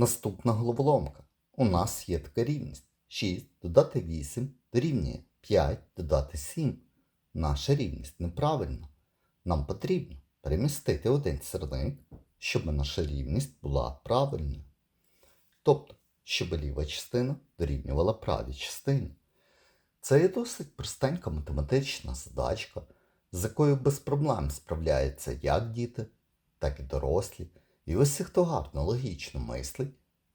Наступна головоломка. У нас є така рівність. 6 додати 8 дорівнює 5 додати 7. Наша рівність неправильна. Нам потрібно перемістити один сірник, щоб наша рівність була правильною. Тобто, щоб ліва частина дорівнювала правій частині. Це є досить простенька математична задачка, з якою без проблем справляються як діти, так і дорослі. І усі, хто гарно логічно мислить,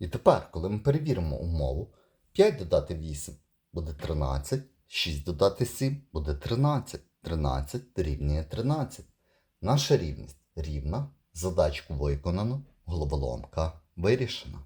І тепер, коли ми перевіримо умову, 5 додати 8 буде 13, 6 додати 7 буде 13, 13 дорівнює 13. Наша рівність рівна, задачку виконано, головоломка вирішена.